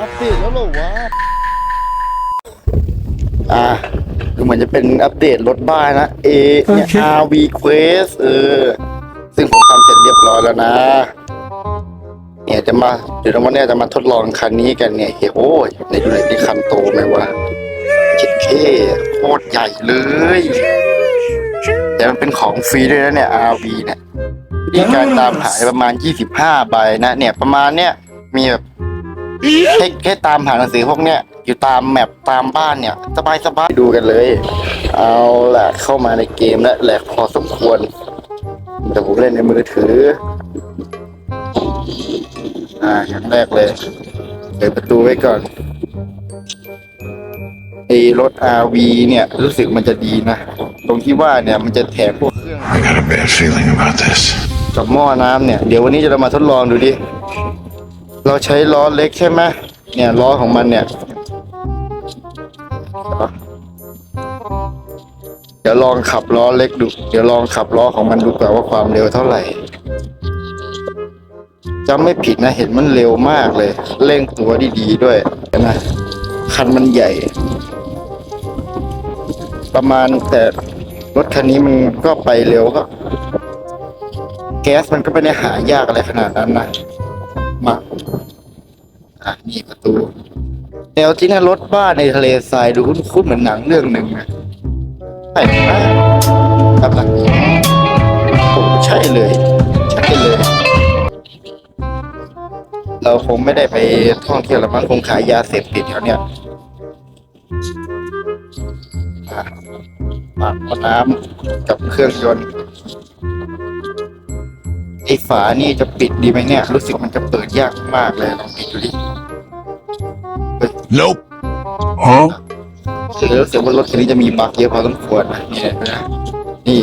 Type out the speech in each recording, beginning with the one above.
อัปเดตแล้วเหรอวะ อ่าดูเหมือนจะเป็นอัปเดตรถบ้านนะ A เนี่ย RV Quest เออ ซึ่งผมทำเสร็จเรียบร้อยแล้วนะ เนี่ยจะมาเดี๋ยววันเนี้ยจะมาทดลองคันนี้กันเนี่ยเฮ้ยโอ้ยในดูเลยนี่คันโตไหมวะเจ็ดเคโคตรใหญ่เลย แต่มันเป็นของฟรีด้วยนะเนี่ย RV เนี่ยวิธีการตามหาประมาณ 25 ใบนะ เนี่ยประมาณเนี้ยมีแบบ ให้ให้ตามหาหนังสือพวกเนี้ยอยู่ตามแมปตามบ้านเนี่ย สบายสบายดูกันเลย เอาล่ะเข้ามาในเกมแล้วแหลกพอสมควร แต่ผมเล่นในมือถือ อ่าอย่างแรกเลยเปิดประตูไว้ก่อนไอ้รถ RV เนี่ย รู้สึกมันจะดีนะ ตรงที่ว่าเนี่ย มันจะแถมพวกเครื่อง I got a bad feeling about this. กับหม้อน้ำเนี่ย เดี๋ยววันนี้จะมาทดลองดูดิ เราใช้ล้อเล็กใช่ไหมเนี่ยล้อของมันเนี่ย เดี๋ยวลองขับล้อเล็กดู เดี๋ยวลองขับล้อของมันดูก่อนว่าความเร็วเท่าไหร่จำไม่ผิดนะเห็นมันเร็วมากเลย เร่งตัวดีๆด้วยนะคันมันใหญ่ ประมาณแต่รถคันนี้มันก็ไปเร็วก็แก๊สมันก็ไม่ได้หายากอะไรขนาดนั้นนะมา แนวที่น่ารถบ้านในทะเลทรายดูคุ้นๆเหมือนหนังเรื่องหนึ่งนะใช่ไหมครับนะโอ้ใช่เลยใช่เลย เราคงไม่ได้ไปท่องเที่ยวแล้วมั้งคงขายยาเสพติดแถวเนี้ยอะปากน้ำกับเครื่องยนต์ไอ้ฝานี่จะปิดดีไหมเนี่ย รู้สึกมันจะเปิดยากมากเลยลองปิดดูดิ Nope. Huh? คือรู้สึกว่ารถคันนี้จะมีบั๊กเยอะพอสมควรนะเนี่ยนะนี่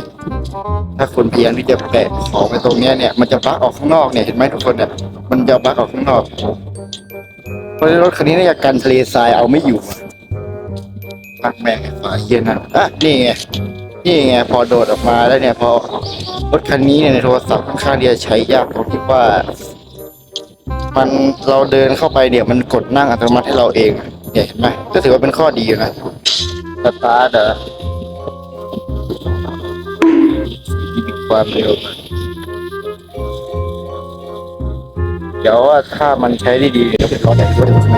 ถ้าคนเพยายามที่จะแปะของไปตรงเนี้ยเนี่ยมันจะบั๊กออกข้างนอกเนี่ยเห็นไหมทุกคนเนี่ยมันจะบั๊กออกข้างนอกเพราะรถคันนี้น่าจะกันทะเลทรายเอาไม่อยู่ปักแม่งฝาเย็นนะอะนี่ไงนี่ไงพอโดดออกมาแล้วเนี่ยพอรถคันนี้เนี่ยในโทรศัพท์ค่อนข้างที่จะใช้ยากตรงที่ว่า มันเราเดินเข้าไปเนี่ยมันกดนั่งอัตโนมัติให้เราเองเนี่ยเห็นไหมก็ถือว่าเป็นข้อดีอยู่นะสตาร์ทอะที่มีความเร็วเดี๋ยวว่าถ้ามันใช้ได้ดีเดี๋ยวเป็นร้อยใหญ่ด้วยใช่ไหม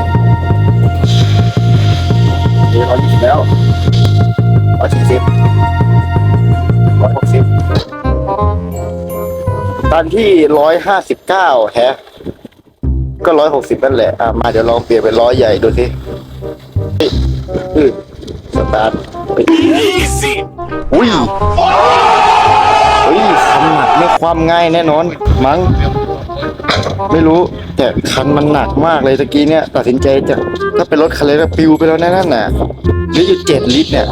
เดี๋ยวร้อยยี่สิบแล้วร้อยสี่สิบร้อยหกสิบตอนที่ร้อยห้าสิบเก้าแฮะ ก็ร้อยหกสิบนั่นแหละ อะ มาเดี๋ยวลองเปลี่ยนเป็นร้อยใหญ่ดูสิเฮ้ยอือสตาร์ทเฮ้ยอุ้ยเฮ้ยคันหนักไม่ความง่ายแน่นอน มั้ง ไม่รู้ แต่คันมันหนักมากเลยตะกี้เนี่ย ตัดสินใจจะถ้าเป็นรถคันเล็กก็ปิวไปแล้วแน่นั่นน่ะนี่อยู่เจ็ดลิตรเนี่ย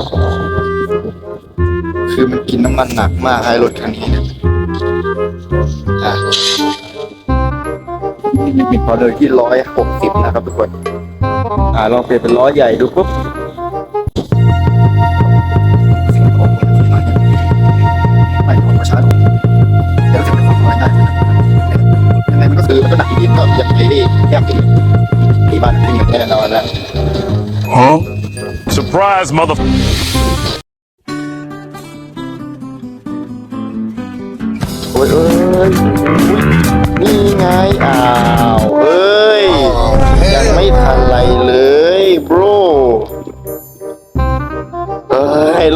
คือมันกินน้ำมันหนักมากให้รถคันนี้เนี่ยอะ มีมีพอเลยที่ร้อยหกสิบนะครับทุกคน อ่าลองเปลี่ยนเป็นล้อใหญ่ดูปุ๊บไม่ของชัดเดี๋ยวจะเป็นของน้อยนะยังไงมันก็คือมันก็หนักอีกก็ยังไม่ได้แยกอีกที่บ้านที่อย่าแน่นอนนะ Huh? Surprise, mother. โอ้ยเอ้ยนี่ไงอ้า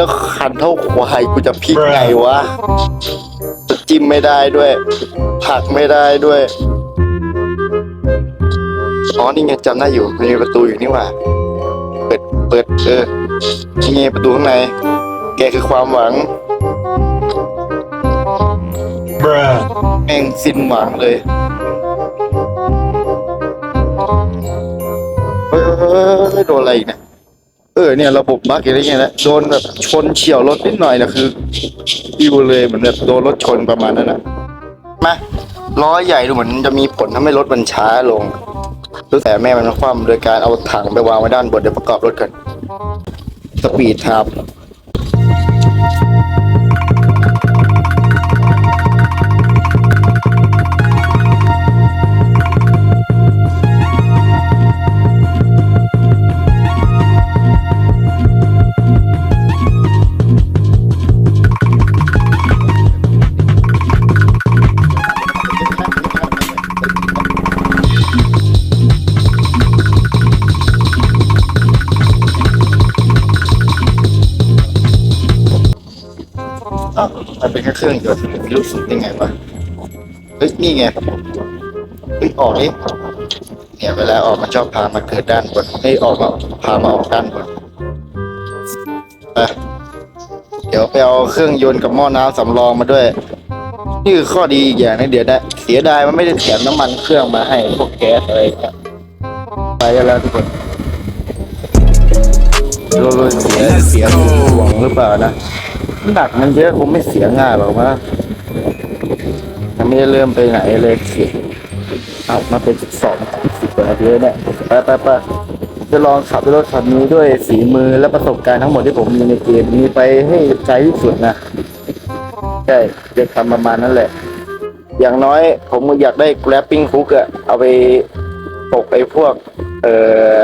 แล้วคันเท่าควายกูจะพลิกไงวะจะจิ้มไม่ได้ด้วยผักไม่ได้ด้วยอ๋อนี่ไงจำได้อยู่มันมีประตูอยู่นี่หว่า เปิดเปิดเออนี่ไงประตูข้างใน แกคือความหวังแม่งสิ้นหวังเลยเฮ้ยโดนอะไรอีกเนี่ย ออเนี่ย ระบบบั๊กอะไรเงี้ยนะโดนแบบชนเฉี่ยวรถนิดหน่อยนะคืออิวเลยเหมือนแบบโดนรถชนประมาณนั้นนะมาล้อใหญ่ดูเหมือนจะมีผลทำให้รถมันช้าลงรู้แต่แม่มันคว่ำโดยการเอาถังไปวางไว้ด้านบนเดี๋ยวประกอบรถกันสปีดครับ เครื่องยนต์รู้สึกยังไงวะเฮ้ยนี่ไงเฮ้ยออกนี่เนี่ยเวลาออกมันชอบพามาเกิดด้านบนให้ยออกมาพามาออกด้านบนไปเดี๋ยวไปเอาเครื่องยนต์กับหม้อน้ำสำรองมาด้วย นี่คือข้อดีอีกอย่างนะเดี๋ยวนะเสียดายมันไม่ได้แถมน้ำมันเครื่องมาให้พวกแก๊สอะไรอย่างเงี้ยไปกันแล้วทุกคนเราเลยเสียเสียหวงหรือเปล่านะ หนักมันเยอะคงไม่เสียง่ายหรอกมั้งยังไม่เริ่มไปไหนเลยสิเอามาเป็นสิบสองสิบกว่านาทีเนี่ยไปไปไปจะลองขับรถคันนี้ด้วยฝีมือและประสบการณ์ทั้งหมดที่ผมมีในเกมนี้ไปให้ไกลที่สุดนะใช่จะทำประมาณนั้นแหละ อย่างน้อยผมอยากได้ grabbing hook อะเอาไปตกไอ้พวก เอ่อ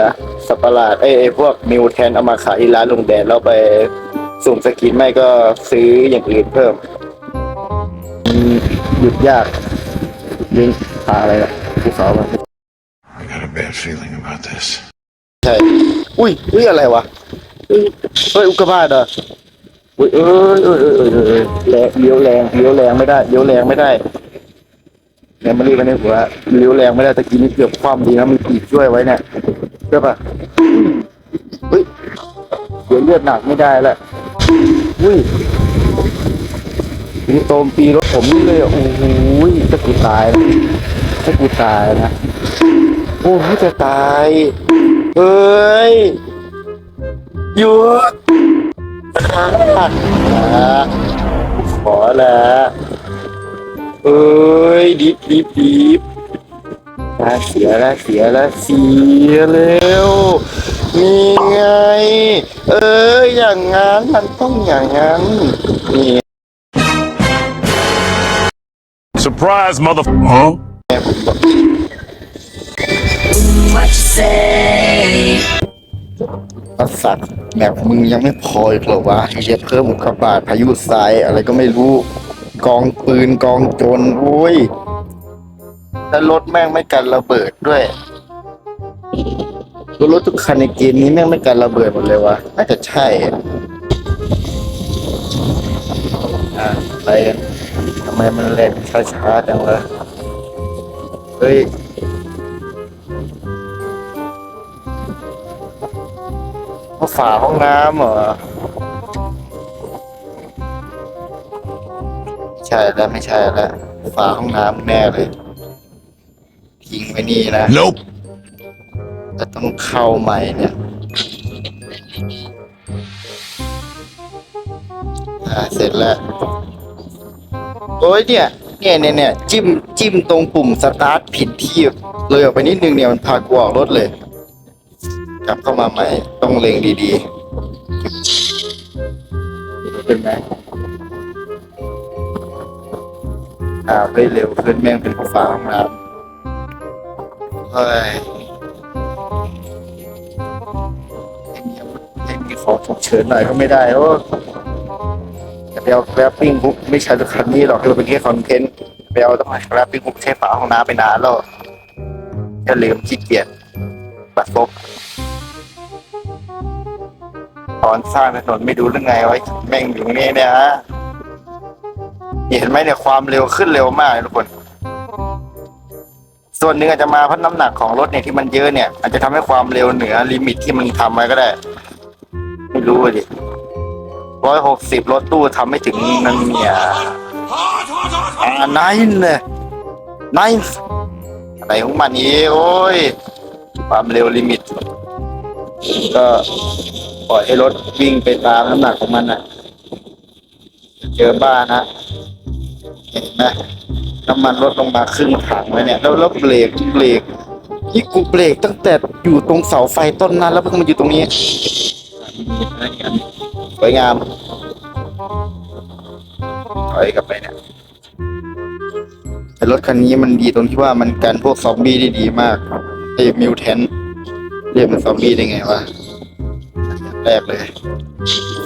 สัปะหลาดไอ้ไอ้พวกมิวแทนเอามาขายที่ร้านลุงแดนแล้วไป สุ่มสกินไม่ก็ซื้ออย่างอื่นเพิ่มอืมหยุดยากยิงพาอะไรล่ะภูเขามา I got a bad feeling about this. ใช่ อุ้ยอุ้ยอะไรวะเฮ้ยเฮ้ยอุกกาบาตเหรออุ้ยเอ้ยเอ้ยเอ้ยเอ้ยเอ้ยเอ้ยแรงเลี้ยวแรงเลี้ยวแรงไม่ได้เลี้ยวแรงไม่ได้เนี่ยมันรีบไปในหัวเลี้ยวแรงไม่ได้ตะกี้นี่เกือบคว่ำดีนะมีปีกช่วยไว้เนี่ยเชื่อปะเฮ้ยเดี๋ยวเลือดหนักไม่ได้ละ อุ้ยนี่โตมปีรถผมนี่เลยอะโอ้โหถ้ากูตายนะถ้ากูตายนะ โอ้จะตาย เฮ้ย หยุดขาดนะขอละเอ้ยดิบดิบดิบ ละเสียและเสียและเสียเร็วนี่ไง เอ้ยอย่างงั้นมันต้องอย่างงั้นนี่ Surprise, mother. Huh? แม่ผมบอก What you say? ประสัตว์แบบมึงยังไม่พออีกเหรอวะไอ้เหี้ยเพิ่มอุกกาบาตพายุทรายอะไรก็ไม่รู้ กองปืนกองโจรโว้ย แล้วรถแม่งไม่กันระเบิดด้วยรถทุกคันในเกมนี้แม่งไม่กันระเบิดหมดเลยวะน่าจะใช่อะอะไรกันทำไมมันแรงช้าๆจังวะเฮ้ยเอาฝาห้องน้ำเหรอ ใช่แล้วไม่ใช่แล้วฝาห้องน้ำแน่เลย ไว้นี่นะ Nope. จะต้องเข้าใหม่เนี่ยอ่าเสร็จแล้ว โอ้ยเนี่ย เนี่ยเนี่ยเนี่ยจิ้มจิ้มตรงปุ่มสตาร์ทผิดที่เลยออกไปนิดนึงเนี่ยมันพากูออกรถเลย กลับเข้ามาใหม่ ต้องเล็งดีๆเป็นไงอ่าได้เร็วขึ้นแม่งเป็นฝาห้องน้ำ เฮ้ยไม่มีของฉุกเฉินหน่อยก็ไม่ได้โอ้จะไปเอาแกร็บปิ้งบุ๊กไม่ใช่รถคันนี้หรอกคือเป็นแค่คอนเทนต์ไปเอาต้องมาแกร็บปิ้งบุ๊กใช้ฝาห้องน้ำไปนานแล้วจะลืมขี้เกียจบัดซบตอนสร้างถนนไม่ดูเรื่องไงไว้แม่งอยู่ตรงนี้เนี่ยฮะเห็นไหมเนี่ยความเร็วขึ้นเร็วมากทุกคน ส่วนหนึ่งอาจจะมาเพราะน้ำหนักของรถเนี่ยที่มันเยอะเนี่ย อาจจะทำให้ความเร็วเหนือลิมิตที่มันทำไว้ก็ได้ ไม่รู้อะดิร้อยหกสิบรถตู้ทำไม่ถึงนั่นเนี่ยอ่าไนน์เลยไนน์อะไรของมันนี้โอ้ย ความเร็วลิมิต ก็ปล่อยให้รถวิ่งไปตามน้ำหนักของมันนะเจอบ้านะเห็นไหม น้ำมันลดลงมาครึ่งถังเลยเนี่ยแล้วแล้วเบรกเบรกนี่กูเบรกตั้งแต่อยู่ตรงเสาไฟต้นนั้น แล้วเพิ่งมาอยู่ตรงนี้สวยงามถอยกลับไปเนี่ยแต่รถคันนี้มันดีตรงที่ว่ามันกันพวกซอมบี้ได้ดีมากไอ้มิวแทนเรียกมันซอมบี้ได้ไงวะแรกเลย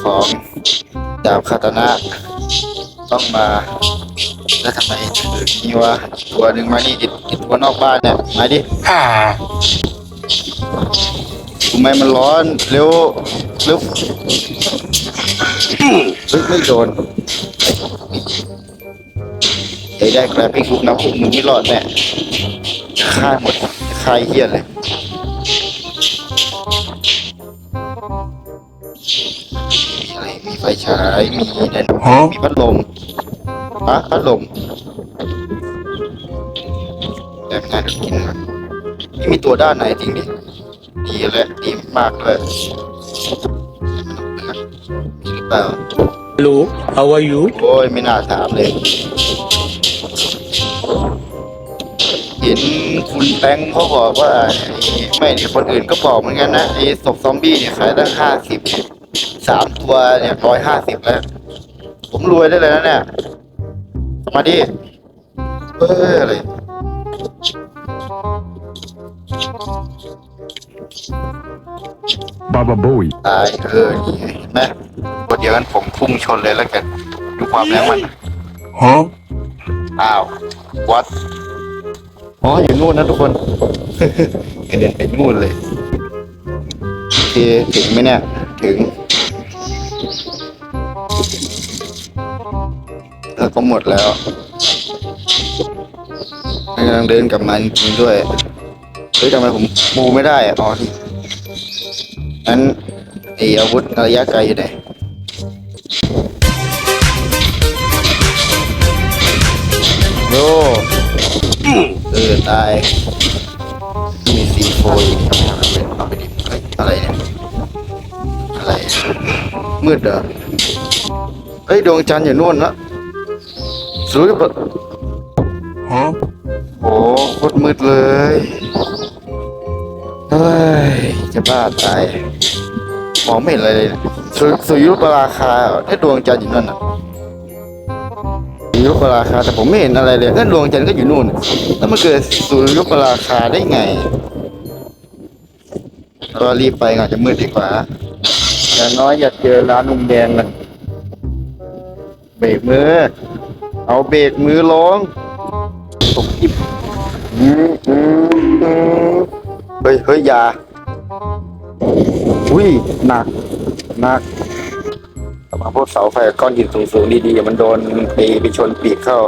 ของดาบคาตานะต้องมา แล้วทำไมถือนี่วะตัวหนึ่งมานี่ดิดิตัวนอกบ้านเนี่ยมาดิอ่าทำไมมันร้อนเร็วเร็วเฮ้ยไม่โดนได้ได้แกรบพี่คุกนะพวกมึงไม่รอดแน่ฆ่าหมดฆ่าไอ้เฮียเลยมีอะไรมีไฟฉายมีแน่นอนมีพัดลม อะพัดลมแต่งานกินนะนี่มีตัวด้านไหนจริงดิดีเลยดีมากเลยมีหรือเปล่า Hello, how are you? โอ้ยไม่น่าถามเลย เห็นคุณแบงค์เขาบอกว่าไม่เนี่ยคนอื่นก็บอกเหมือนกันนะไอ้ศพซอมบี้เนี่ยขายตั้งห้าสิบสามตัวเนี่ยร้อยห้าสิบแล้ว ผมรวยได้เลยนะเนี่ยส มาธิเอออะไร Baba Bowie. ตายเออนี่ไงเห็นไหมตัวเดียวกันผมพุ่งชนเลยแล้วกันดูความแรงมัน Huh? อ้าววัดอ๋ออยู่นู่นนะทุกคนกระเด็นไปนู่นเลยโอเคถึงไหมเนี่ย ถึง แล้วก็หมดแล้วกำลังเดินกลับมาจริงด้วยเฮ้ยทำไมผมปูไม่ได้อะอ๋องั้นไออาวุธระยะไกลอยู่ไหนโยเออตายมีซีโฟอีกเอาไปดิเฮ้ยอะไรเนี่ยอะไรมืดเหรอเฮ้ยดวงจันทร์อยู่นู่นละ สวยปะ Huh? โอ้โคตรมืดเลย เฮ้ย จะบ้าตายมองไม่เห็นอะไรเลยนะสุสุริยุปราคาเหรอถ้าดวงจันทร์อยู่นั่นน่ะสุริยุปราคาแต่ผมไม่เห็นอะไรเลยก็ดวงจันทร์ก็อยู่นู่น แล้วมันเกิดสุริยุปราคาได้ไงเรารีบไปก่อนจะมืดดีกว่าอย่างน้อยอย่าเจอร้านนุ่มแดงนะเบรกมือ เอาเบรกมือลงตกอิบเฮ้ยเฮ้ยอย่าอุ้ยหนักหนักต่มาพวกเสาไฟก้อนหินสูงๆดีๆอย่ามันโดนปีไปชนปีกเข้า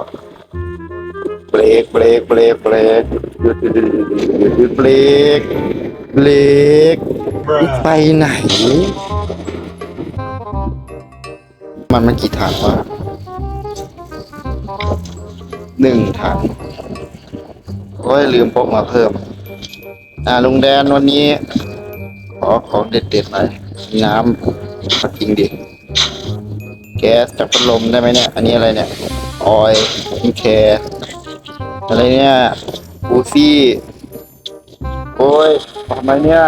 เบรกเบรกเบรกเบรกหยุดหยุดหยุดหยุดเบรกเบรกไปไหน มันมันกี่ถังวะ หนึ่งถังโอ้ยลืมพกมาเพิ่ม อ่าลุงแดนวันนี้ ขอของเด็ดๆหน่อยน้ำมากินดิแก๊สจากพัดลมได้ไหมเนี่ย อันนี้อะไรเนี่ย ออยมีแคร์อะไรเนี่ยบูซี่ โอ้ยทำไมเนี่ย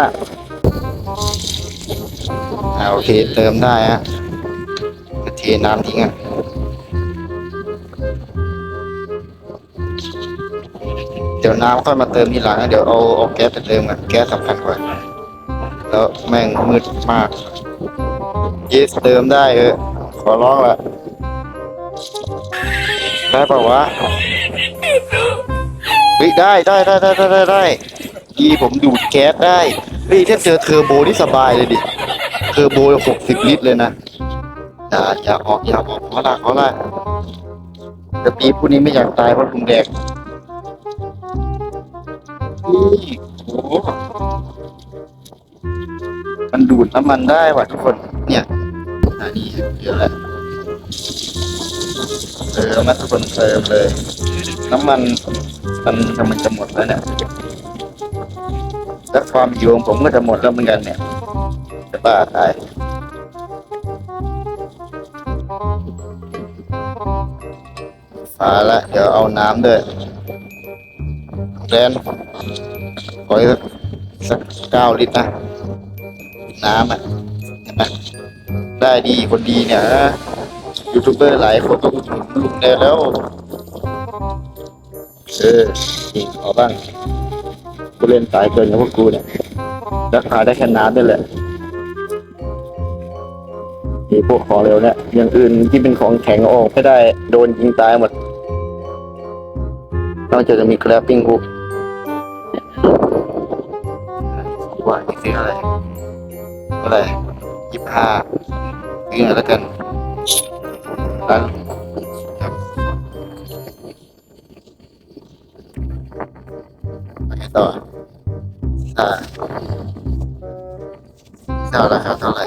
อ่าโอเค เติมได้ฮะก็เทน้ำทิ้งอะ ดี๋ยวน้ำค่อยมาเติมทีหลังนะเดี๋ยวเอาเอาแก๊สไปเติมกันแก๊สสำคัญกว่า แล้วแม่งมืดมากเยสเติมได้เออขอร้องละได้ป่าวะเฮ้ยได้ได้ได้ได้ได้ได้ได้ดีผมดูดแก๊สได้เฮ้ยถ้าเจอเทอร์โบนี่สบายเลยดิเทอร์โบหกสิบลิตรเลยนะอย่าอย่าออกอย่าออกขอละขอละแต่ปีพวกนี้ไม่อยากตายเพราะลุงแดง โอ้มันดูดน้ำมันได้ว่ะทุกคน เนี่ยอันนี้เยอะแล้วเติมนะทุกคนเติมเลย น้ำมันมันกำลังจะหมดแล้วเนี่ยแล้วความหิวของผมก็จะหมดแล้วเหมือนกันเนี่ยจะบ้าตายฝาละ เดี๋ยวเอาน้ำด้วยแรน ขอสักสักเก้าลิตรนะน้ำอะเห็นไหมได้ดีคนดีเนี่ยยูทูบเบอร์หลายคนก็อุดหนุนลุงแดนแล้วเออนี่ขอบ้างกูเล่นสายเกินกับพวกกูเนี่ยราคาได้แค่น้ำนี่แหละนี่พวกของเร็วเนี่ยอย่างอื่นที่เป็นของแข็งออกไม่ได้โดนยิงตายหมดนอกจากจะมีแกร็บปิ้งอุก เท่าไหร่เท่าไหร่ยี่สิบห้านี่แล้วกันนั้นครับไปต่อถ้าถ้าราคาเท่าไหร่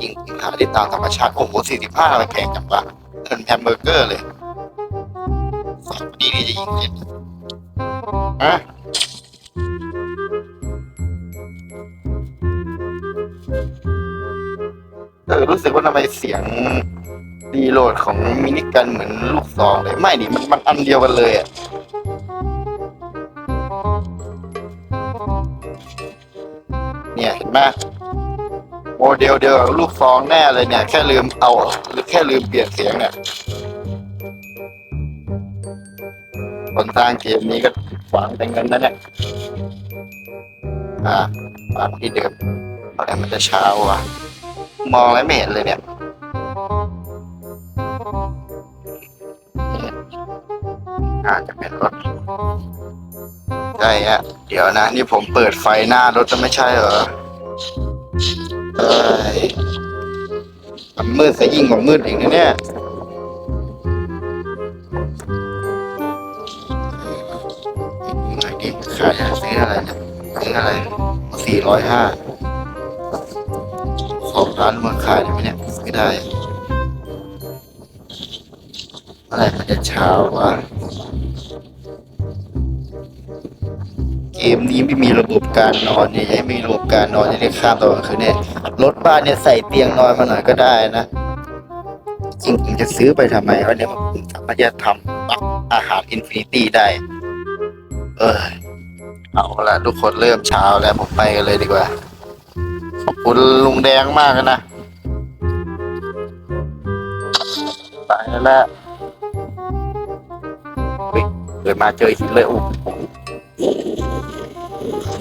จริงหาได้ตามธรรมชาติโอ้โหสี่สิบห้ามันแพงจังวะเป็นแฮมเบอร์เกอร์เลยสองดีนี่จะยิงเลยำไมเสียงรีโหลดของมินิกันเหมือนลูกซองเลย ไม่ดิมันมันอันเดียวกันเลยอะเนี่ยเห็นไหมโมเดลเดียวกับลูกซองแน่เลยเนี่ย แค่ลืมเอาหรือแค่ลืมเปลี่ยนเสียงเนี่ยคนสร้างเกมนี้ก็หวังแต่เงินนั่นแหละอ่ามาที่เดิมอะไรมันจะเช้าอะ มองแล้วไม่เห็นเลยเนี่ยอาจจะเป็นรถใช่ฮะเดี๋ยวนะ นี่ผมเปิดไฟหน้ารถจะไม่ใช่เหรอเอ้ยมันมืดซะยิ่งกว่ามืดอีกนะเนี่ยไหนดิขายซื้ออะไรเนี่ยซื้ออะไรสี่ร้อยห้า ของร้านมันขายได้ไหมเนี่ย ไม่ได้ อะไรมันจะเช้าวะเกมนี้ไม่มีระบบการนอนเนี่ยยังไม่มีระบบการนอนจะได้ข้ามตอนกลางคืนเนี่ยรถบ้านเนี่ยใส่เตียงนอนมาหน่อยก็ได้นะ จริงๆจะซื้อไปทำไมวะเนี่ยมันสามารถจะทำปักอาหารอินฟินิตี้ได้ เออเอาละทุกคนเริ่มเช้าแล้วผมไปกันเลยดีกว่า อบคุณลุงแดงมากเลยนะไปแล้วแหละเฮ้ยเกิดมาเจอหินเลยโอ้โห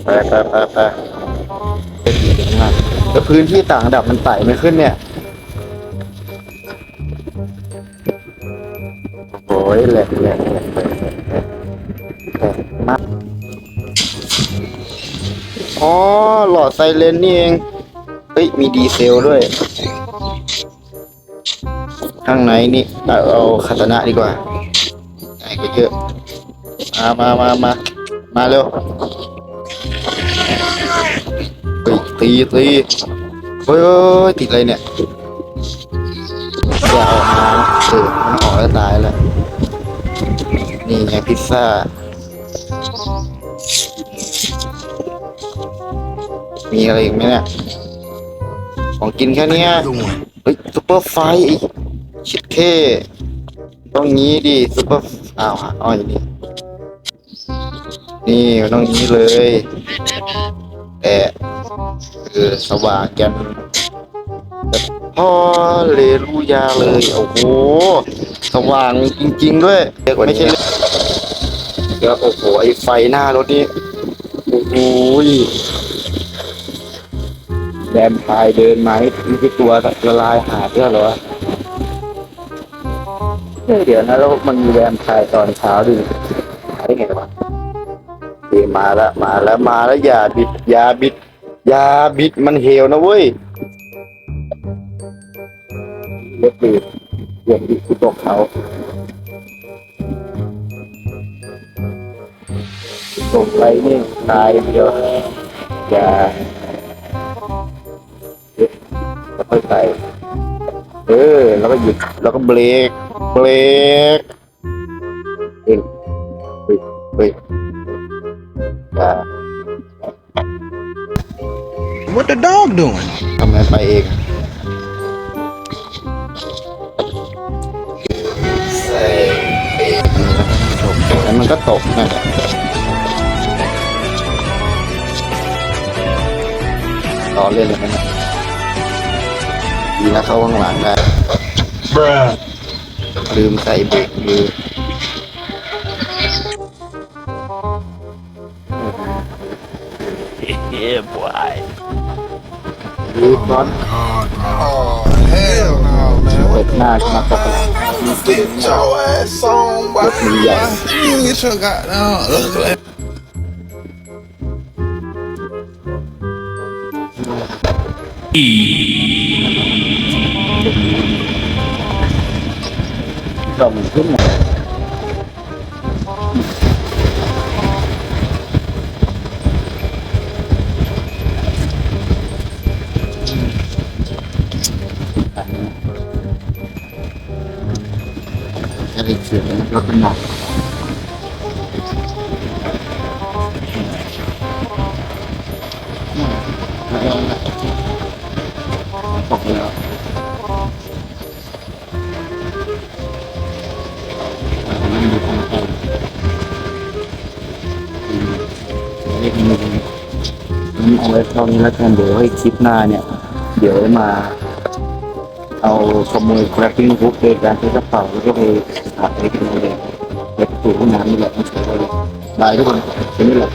ไปไปไปไปเป็นดีมากแล้วพื้นที่ต่างระดับมันไต่ไม่ขึ้นเนี่ย โอ้ยแหลกแหลกแหลกแหลกแหลกแหลกมากอ๋อ หลอดไซเรนนี่เอง เฮ้ย มีดีเซลด้วย ข้างในนี่เอาเอาคาตานะดีกว่าไอ้ก็เยอะมามามามามาเร็วตีตีตีเฮ้ยติดอะไรเนี่ยอย่าออกมาเออมันออกแล้วตายแล้ว นี่ไงพิซซ่ามีอะไรอีกไหมเนี่ย ของกินแค่เนี้ยเฮ้ยซุปเปอร์ไฟชิดเท่ต้องงี้ดิซุปเปอร์อ้าวอ้อยนี่นี่ต้องงี้เลยแต่เออสว่างกันพ่อเลลูยาเลยโอ้โหสว่างจริง ๆ ด้วยไม่ใช่เดี๋ยวโอ้โหไอไฟหน้ารถนี่โอ้โห แดมพายเดินมานี่คือตัวละลายหาดเหรอเดี๋ยวนะแล้วมันมีแวมไพายตอนเช้าดิหาได้ไงวะนี่มาแล้วมาแล้วมาแล้วอย่าบิดอย่าบิดอย่าบิดมันเหวนะเว้ยเล็บบิดเล็บบิดที่ตกเขาตกไปนี่ตายเดียวอย่า ไปเออ แล้วก็หยุด แล้วก็เบรก เบรกเฮ้ยเฮ้ยเฮ้ยอ่า What the dog doing? ทำไมไปเอง ดีนะเข้าข้างหลังได้ Bruh. ลืมใส่เบรกมือเฮ้ยบอยรีบร้อน Oh, hell no, เปิดหน้าขึ้นมาตกแล้ว Get your ass on, boy. Look me up. You get your goddamn ugly. Rồi mình cái này. Hãy subscribe cho ไว้เท่านี้แล้วกันเดี๋ยวให้คลิปหน้าเนี่ย เดี๋ยวมา เอาขโมยกระปิ้งฮุกโดยการใช้กระเป๋าแล้วก็ไปถ่ายไปกินเลยเก็บตู้ห้องน้ำนี่แหละไม่ใช่เลยบายทุกคนเป็นนี่แหละ